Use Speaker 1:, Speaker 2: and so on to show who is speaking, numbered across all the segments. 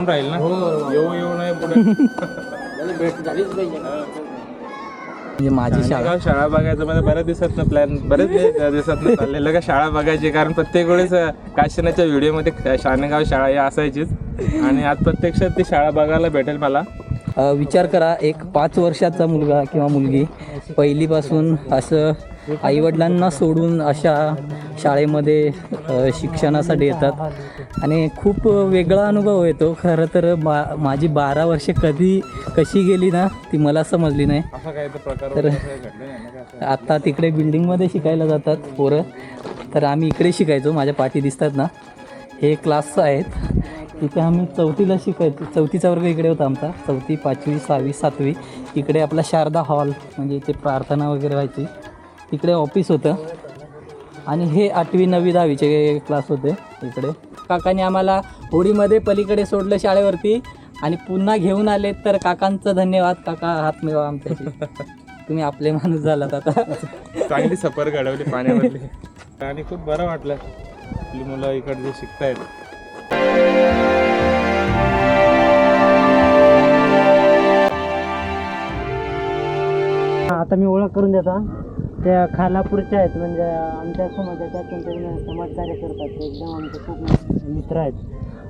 Speaker 1: राहील ना? येऊ येऊ नाही पुढे.
Speaker 2: म्हणजे माझी शाळा.
Speaker 1: शाळा शाळा बघायचं म्हणजे बऱ्याच दिवसात ना प्लॅन बरेच दिवसात चाललेलं का शाळा बघायची कारण प्रत्येक वेळेस काशीनाच्या व्हिडिओमध्ये शानेगाव शाळा या असायचीच. आणि आज प्रत्यक्षात ती शाळा बघायला भेटेल मला.
Speaker 2: विचार करा एक पाच वर्षाचा मुलगा किंवा मुलगी पहिलीपासून असं आईवडिलांना सोडून अशा शाळेमध्ये शिक्षणासाठी येतात. आणि खूप वेगळा अनुभव येतो. खरं तर बा माझी बारा वर्षे कधी कशी गेली ना ती मला समजली नाही.
Speaker 1: तर?
Speaker 2: आत्ता तिकडे बिल्डिंगमध्ये शिकायला जातात पोरं. तर आम्ही इकडे शिकायचो. माझ्या पाठी दिसतात ना. हे क्लास आहेत. तिथे आम्ही चौथीला शिकायचो चौथीचा वर्ग इकडे होता आमचा. चौथी पाचवी सहावी सातवी. इकडे आपला शारदा हॉल म्हणजे इथे प्रार्थना वगैरे व्हायची. तिकडे ऑफिस होतं. आणि हे आठवी नववी दहावीचे क्लास होते इकडे. काकाने आम्हाला होळीमध्ये पलीकडे सोडलं शाळेवरती आणि पुन्हा घेऊन आले तर काकांचं धन्यवाद. काका हात मिळवा आमच्याशी. तुम्ही आपले माणूस झालात आता.
Speaker 1: चांगली सफर घडवली पाण्यामधली आणि खूप बरं वाटलं. आपली मुलं इकडचे शिकतायत.
Speaker 3: आता मी ओळख करून देतो त्या खालापूरच्या आहेत म्हणजे आमच्या समाजाच्या त्यांचे समाजकार्य करतात ते एकदम आमचे खूप मित्र आहेत.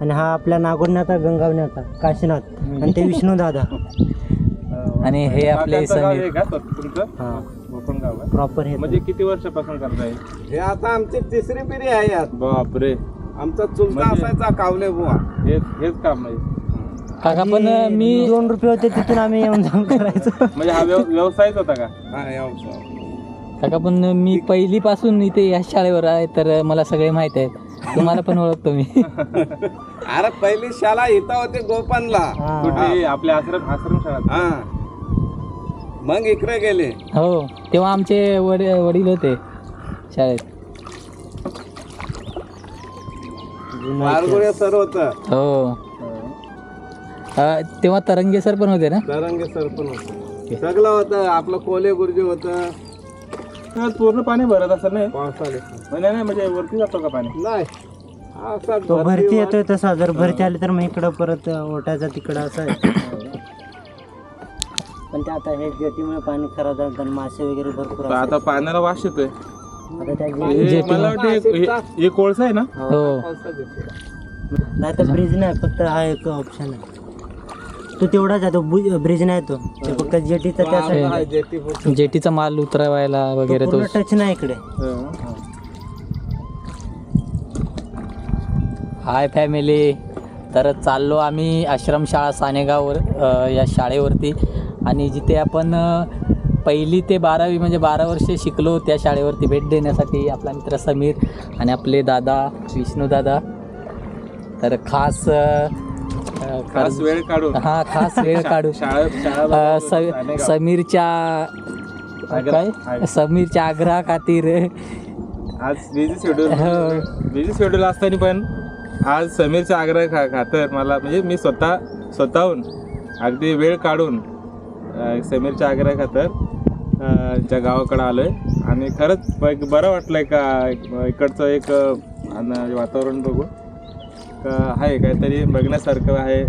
Speaker 3: आणि हा आपल्या नागोडण्याचा गंगावण्याचा काशीनाथ आणि ते विष्णू दादा.
Speaker 2: आणि हे आपले समीर
Speaker 3: हां. प्रॉपर हे.
Speaker 1: म्हणजे किती वर्षापासून करताय?
Speaker 4: हे आता आमची तिसरी पिढी आहे यात.
Speaker 1: बापरे.
Speaker 4: आमचा चुलता
Speaker 1: म्हणजे-
Speaker 4: असायचा कावले बुवा.
Speaker 1: हेच हेच काम आहे.
Speaker 2: काका पण मी
Speaker 3: दोन रुपये होते तिथून आम्ही येऊन जाऊन करायचो.
Speaker 1: म्हणजे हा व्यव- व्यवसायच होता का?
Speaker 4: हा, या.
Speaker 2: काका पण मी पहिलीपासून इथे या शाळेवर आहे तर मला सगळे माहीत आहेत. तुम्हाला पण ओळखतो मी.
Speaker 4: अरे पहिली शाळा इथं होती गोपनला.
Speaker 1: कुठे? आपल्या आश्रम आश्रम शाळा
Speaker 4: हा. मग इकडे गेले.
Speaker 2: हो तेव्हा आमचे वड वडील होते शाळेत.
Speaker 4: मारगुळे सर होत.
Speaker 2: हो. अ, तेव्हा तरंगे सर पण होते ना?
Speaker 4: तरंगे सर पण होत. सगळं होतं आपलं कोले गुरुजी होत.
Speaker 1: तर पूर्ण पाणी भरत असेल नाही? म्हणजे नाही म्हणजे वरती जातो का पाणी?
Speaker 4: नाही. असा
Speaker 3: तो
Speaker 4: भरती
Speaker 3: येतोय तसा जर भरती आली तर मग इकडं परत ओटायचा तिकडं असं आहे. पण ते आता हे जेटीमुळे पाणी खराब झालं आणि मासे वगैरे भरपूर
Speaker 1: तर आता पाण्याला वास येतोय.
Speaker 3: आता त्या
Speaker 1: हे मला वाटतं हे- हे- हे कोळसा आहे ना?
Speaker 2: हो.
Speaker 4: येते.
Speaker 3: नाही तर ब्रिज नाही फक्त हा एक ऑप्शन आहे. तो तेवढाच आहे तो ब्रिज नाही तो. ते फक्त जेटीचा त्या
Speaker 2: जेटीचा माल उतरवायला वगैरे तो
Speaker 3: टच नाही इकडे.
Speaker 2: Hi family. तर चाललो आम्ही आश्रमशाळा सानेगाववर अ, या शाळेवरती. आणि जिथे आपण पहिली ते बारावी म्हणजे बारा वर्षे शिकलो त्या शाळेवरती भेट देण्यासाठी आपला मित्र समीर आणि आपले दादा विष्णू दादा. तर खास
Speaker 1: खास वेळ काढून.
Speaker 2: हा खास वेळ काढू
Speaker 1: शाळा शाळा
Speaker 2: अ,
Speaker 1: बघायला
Speaker 2: स- समीरच्या
Speaker 1: आग्रह-
Speaker 2: काय?
Speaker 1: आग्रह.
Speaker 2: समीरच्या आग्रहा खातीर
Speaker 1: आज बिझी शेड्यूल
Speaker 2: हो.
Speaker 1: बिझी शेड्यूल असताना पण आज समीरचा आग्रह खा खातर मला म्हणजे मी स्वतः स्वतःहून अगदी वेळ काढून अ, समीरच्या आग्रह खातर अ, त्या गावाकडे आलोय. आणि खरंच ब- बरं वाटलंय का एक- इकडचं एक अ, अन- वातावरण बघून. का आहे काहीतरी बघण्यासारखं आहे.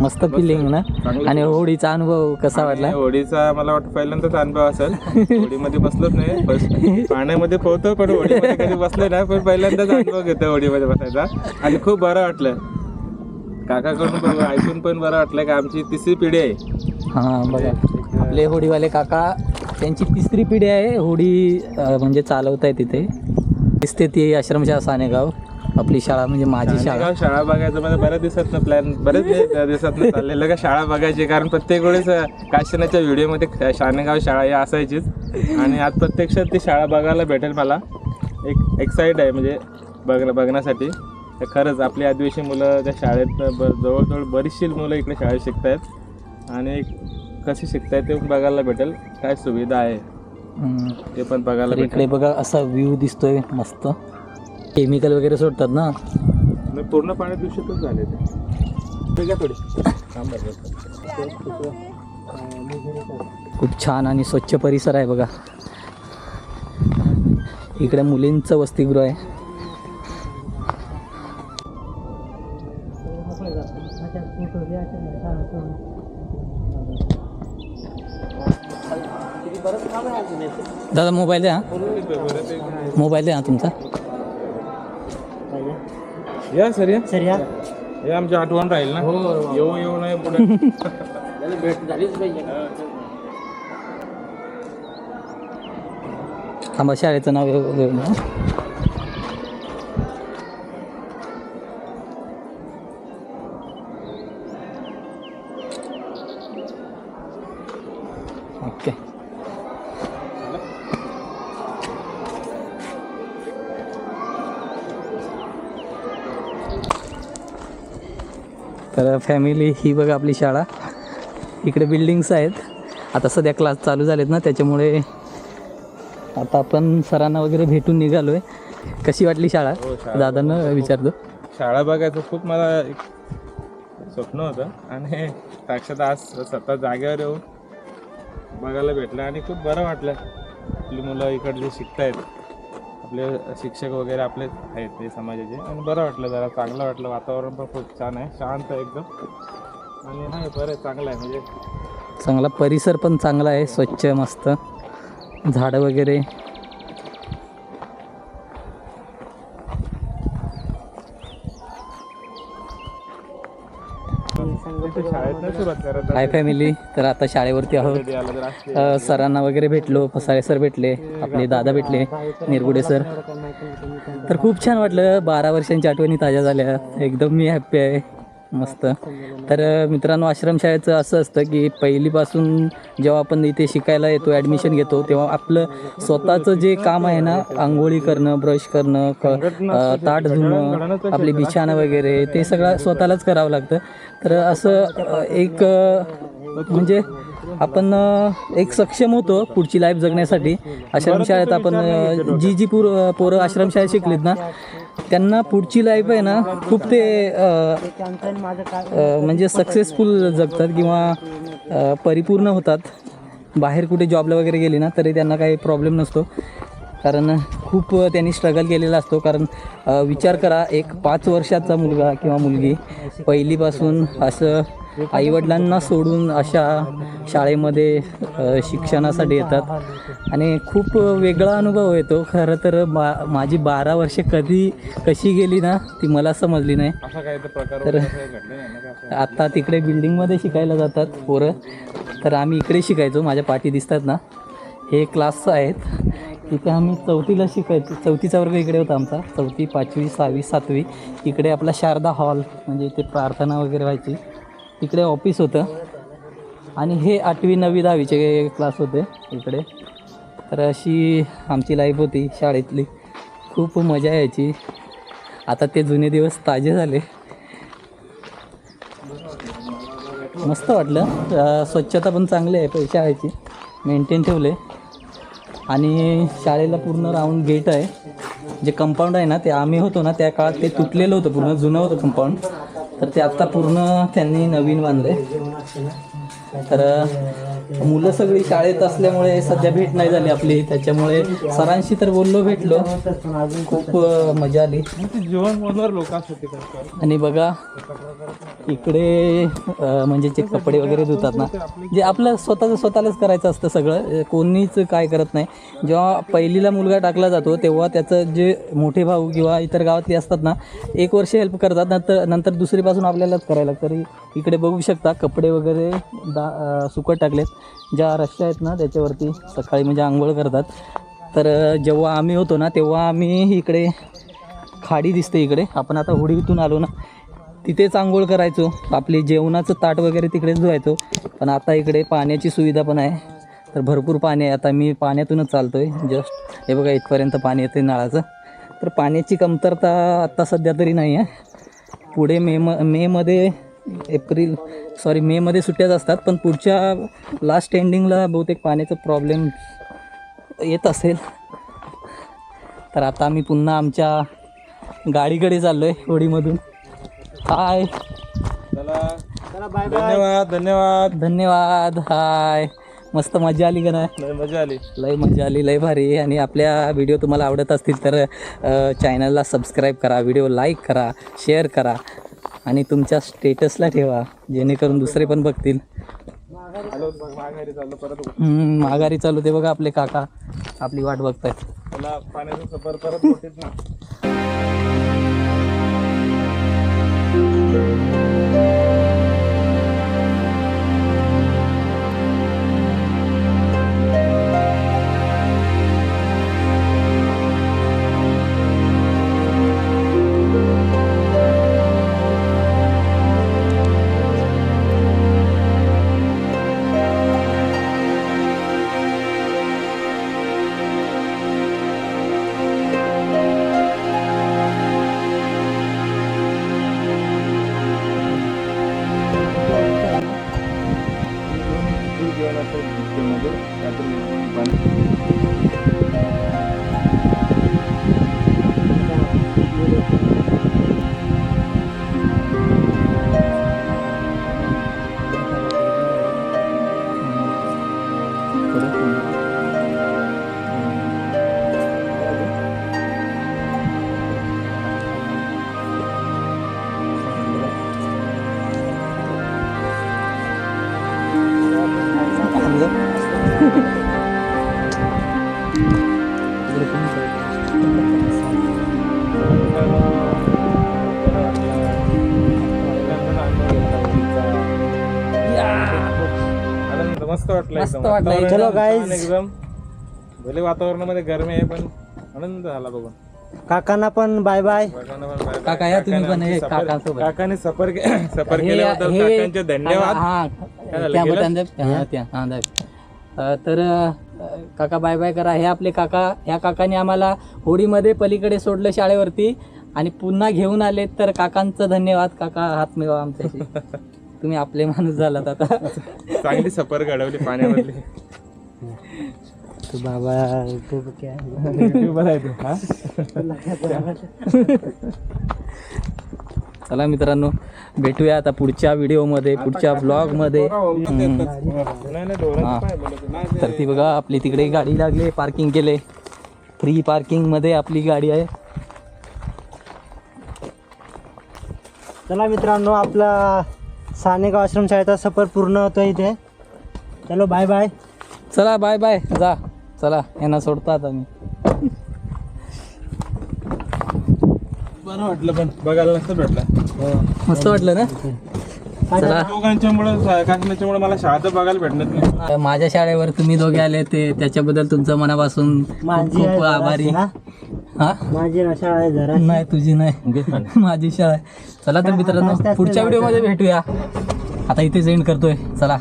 Speaker 2: मस्त फिलिंग ना? आणि होळीचा अनुभव कसा वाटला?
Speaker 1: होडीचा मला वाटतं पहिल्यांदाच अनुभव असेल. होडीमध्ये बसलोच नाही. फर्स्ट पाण्यामध्ये पोहतो पण होडीमध्ये कधी बसलो नाही. पण पहिल्यांदाच अनुभव घेतो होडीमध्ये बसायचा. आणि खूप बरं वाटलं. काकाकडून ऐकून पण बरं वाटलं की आमची तिसरी पिढी आहे.
Speaker 2: हा बघा. आपले होडीवाले काका त्यांची तिसरी पिढी आहे. होडी म्हणजे चालवत आहे तिथे. दिसते ती आश्रमशाळा सानेगाव आपली शाळा म्हणजे माझी शाळा.
Speaker 1: शाळा शाळा बघायचं म्हणजे बरं बऱ्याच दिवसात प्लॅन बरेच दिसत दिवसात चाललेलं का शाळा बघायची कारण प्रत्येक वेळेस काशनाच्या व्हिडिओमध्ये शानेगाव शाळा या असायचीच. आणि आज प्रत्यक्षात ती शाळा बघायला भेटेल मला. एक एक्साईट आहे म्हणजे बघ बघण्यासाठी. तर खरंच आपली आदिवासी मुलं त्या शाळेत ब जवळजवळ बरीचशी मुलं इकडे शाळेत शिकत आहेत आणि कशी शिकतायत ते बघायला भेटेल. काय सुविधा आहे. ते पण बघायला
Speaker 2: तर इकडे बघा असा व्ह्यू दिसतोय मस्त. केमिकल वगैरे सोडतात ना?
Speaker 1: नाही, पूर्ण पाणी दूषितच झाले ते. थोडी. थांब.
Speaker 2: खूप छान आणि स्वच्छ परिसर आहे बघा. इकडे मुलींचं वसतिगृह आहे. दादा मोबाईल द्या. मोबाईल द्या तुमचा.
Speaker 3: पाहिजे
Speaker 1: या सर या
Speaker 3: सर या
Speaker 1: हे आमची आठवण राहील ना. येऊ येऊ नाही पुढे.
Speaker 2: थांबा शाळेचं नाव तर फॅमिली ही बघा आपली शाळा. इकडे बिल्डिंग्स आहेत. आता सध्या क्लास चालू झालेत ना त्याच्यामुळे आता आपण सरांना वगैरे भेटून निघालो आहे कशी वाटली शाळा? दादांना विचारतो.
Speaker 1: शाळा बघायचं खूप मला एक स्वप्न होतं. आणि साक्षात आज स्वतः जागेवर येऊन बघायला भेटलं आणि खूप बरं वाटलं. आपली मुलं इकडचे शिकतायत. आपले शिक्षक वगैरे आपले आहेत ते समाजाचे. आणि बरं वाटलं जरा चांगलं वाटलं. वातावरण पण खूप छान आहे. शांत आहे एकदम. आणि नाही बरं आहे चांगलं आहे. म्हणजे
Speaker 2: चांगला परिसर पण चांगला आहे. स्वच्छ मस्त. झाडं वगैरे हाय फॅमिली तर आता शाळेवरती आहोत. सरांना वगैरे भेटलो फसाळे सर भेटले आपले दादा भेटले निरगुडे सर. तर खूप छान वाटलं बारा वर्षांच्या आठवणी ताज्या झाल्या. एकदम मी हॅप्पी आहे. मस्त. तर मित्रांनो आश्रमशाळेचं असं असतं की पहिलीपासून जेव्हा आपण इथे शिकायला येतो ॲडमिशन घेतो तेव्हा आपलं स्वतःचं जे काम आहे ना आंघोळी करणं ब्रश करणं क ताट धुणं आपली बिछाणं वगैरे ते सगळं स्वतःलाच करावं लागतं. तर असं एक म्हणजे आपण एक सक्षम होतो पुढची लाईफ जगण्यासाठी. आश्रमशाळेत आपण जी जी पूर पोरं आश्रमशाळेत शिकलीत ना त्यांना पुढची लाईफ आहे ना खूप ते म्हणजे सक्सेसफुल जगतात किंवा परिपूर्ण होतात. बाहेर कुठे जॉबला वगैरे गेले ना तरी त्यांना काही प्रॉब्लेम नसतो. कारण खूप त्यांनी स्ट्रगल केलेला असतो. कारण विचार करा एक पाच वर्षाचा मुलगा किंवा मुलगी पहिलीपासून असं आईवडिलांना सोडून अशा शाळेमध्ये शिक्षणासाठी येतात. आणि खूप वेगळा अनुभव येतो. खरं तर बा माझी बारा वर्षे कधी कशी गेली ना ती मला समजली नाही.
Speaker 1: तर प्रकार वगैरे काही घडले नाही ना का? असं?
Speaker 2: आता तिकडे बिल्डिंगमध्ये शिकायला जातात पोरं. तर आम्ही इकडे शिकायचो. माझ्या पाठी दिसतात ना. हे क्लास आहेत. तिथे आम्ही चौथीला शिकायचो. चौथीचा वर्ग इकडे होता आमचा. चौथी पाचवी सहावी सातवी. इकडे आपला शारदा हॉल म्हणजे इथे प्रार्थना वगैरे व्हायची. तिकडे ऑफिस होतं. आणि हे आठवी नववी दहावीचे क्लास होते इकडे. तर अशी आमची लाईफ होती शाळेतली. खूप मजा यायची. आता ते जुने दिवस ताजे झाले. मस्त वाटलं. स्वच्छता पण चांगली आहे पैसे शाळेची मेंटेन ठेवले. आणि शाळेला पूर्ण राऊंड गेट आहे. जे कंपाऊंड आहे ना ते आम्ही होतो ना त्या काळात ते तुटलेलं होतं पूर्ण जुनं होतं कंपाऊंड तर ते आत्ता पूर्ण त्यांनी नवीन बांधले तर मुलं सगळी शाळेत असल्यामुळे सध्या भेट नाही झाली आपली. त्याच्यामुळे सरांशी तर बोललो भेटलो. खूप मजा आली. आणि बघा इकडे म्हणजे जे कपडे वगैरे धुतात ना जे आपलं स्वतःचं स्वतःलाच करायचं असतं सगळं. कोणीच काय करत नाही. जेव्हा पहिलीला मुलगा टाकला जातो तेव्हा त्याचं जे मोठे भाऊ किंवा इतर गावातले असतात ना एक वर्ष हेल्प करतात नंतर नंतर दुसरीपासून आपल्यालाच करायला तरी इकडे बघू शकता कपडे वगैरे दा सुकत टाकलेत. ज्या रस्त्या आहेत ना त्याच्यावरती सकाळी म्हणजे आंघोळ करतात. तर जेव्हा आम्ही होतो ना तेव्हा आम्ही इकडे खाडी दिसते इकडे. आपण आता होडीतून आलो ना तिथेच आंघोळ करायचो. आपली जेवणाचं ताट वगैरे तिकडेच धुवायचो. पण आता इकडे पाण्याची सुविधा पण आहे. तर भरपूर पाणी आहे. आता मी पाण्यातूनच चालतो आहे जस्ट हे बघा इथपर्यंत पाणी येते नळाचं. तर पाण्याची कमतरता आत्ता सध्या तरी नाही आहे पुढे मे म मेमध्ये एप्रिल सॉरी मेमध्ये सुट्ट्याच असतात पण पुढच्या लास्ट एंडिंगला बहुतेक पाण्याचं प्रॉब्लेम येत असेल. तर आता आम्ही पुन्हा आमच्या गाडीकडे चाललो आहे होडीमधून. हाय
Speaker 1: चला. धन्यवाद धन्यवाद.
Speaker 2: धन्यवाद हाय मस्त मजा आली का नाही?
Speaker 1: लय मजा आली.
Speaker 2: लय मजा आली लय भारी. आणि आपल्या व्हिडिओ तुम्हाला आवडत असतील तर चॅनलला सबस्क्राईब करा व्हिडिओ लाईक करा शेअर करा. आणि तुमच्या स्टेटसला ठेवा जेणेकरून दुसरे पण बघतील.
Speaker 1: माघारी
Speaker 2: माघारी चालू ते बघा आपले काका आपली वाट बघतायत.
Speaker 1: वाटलं
Speaker 2: मस्त
Speaker 1: एकदम.
Speaker 2: वाटलं.
Speaker 1: वातावरण
Speaker 3: चलो
Speaker 1: छान
Speaker 3: guys.
Speaker 1: एकदम भले वातावरणामध्ये गरमी आहे पण आनंद झाला बघून
Speaker 3: काकांना पण बाय बाय
Speaker 1: काकांना पण बाय-
Speaker 2: काका या तुम्ही पण हे
Speaker 1: सफर-
Speaker 2: काकांसोबत.
Speaker 1: काकांनी सफर के- सफर केल्याबद्दल
Speaker 2: हे-
Speaker 1: काकांचे धन्यवाद
Speaker 2: हा
Speaker 1: झालं,
Speaker 2: त्या
Speaker 1: गेलं?
Speaker 2: बटन हा त्या हा दाब. अ, तर अ, काका बाय बाय करा हे आपले काका ह्या काकाने आम्हाला होडीमध्ये पलीकडे सोडलं शाळेवरती आणि पुन्हा घेऊन आले तर काकांचं धन्यवाद काका हात मिळवा आमच्याशी तुम्ही आपले माणूस झालात आता.
Speaker 1: चांगली सफर घडवली पाण्यामधली.
Speaker 3: तू बाबा तू काय?
Speaker 1: युट्यूबर आहे तू, हा?
Speaker 2: चला मित्रांनो भेटूया आता पुढच्या व्हिडिओमध्ये पुढच्या ब्लॉगमध्ये.
Speaker 1: नाही नाही धोरण
Speaker 2: हा.
Speaker 1: काय बोलत आहे?
Speaker 2: तर ती बघा आपली तिकडे गाडी लागली पार्किंग केले. फ्री पार्किंगमध्ये आपली गाडी आहे.
Speaker 3: चला मित्रांनो आपला सानेगाव आश्रमशाळेचा सफर पूर्ण होतो इथे. चलो बाय बाय
Speaker 2: चला बाय बाय जा. चला यांना सोडतो आता मी.
Speaker 1: बरं वाटलं पण. बघायला नसतं भेटलं.
Speaker 2: मस्त वाटलं ना? चला.
Speaker 1: दोघांच्यामुळे मला शाळा तर बघायला भेटणार नाही.
Speaker 2: माझ्या शाळेवर तुम्ही दोघे आले ते. त्याच्याबद्दल तुमचं मनापासून खूप
Speaker 3: माझी
Speaker 2: खूप
Speaker 3: जरा
Speaker 2: आभारी.
Speaker 3: ना?
Speaker 2: हा?
Speaker 3: माझी ना शाळा आहे जरा.
Speaker 2: नाही तुझी नाही. माझी शाळा आहे. चला तर मित्रांनो पुढच्या व्हिडिओमध्ये भेटूया. आता इथेच एंड करतोय. चला.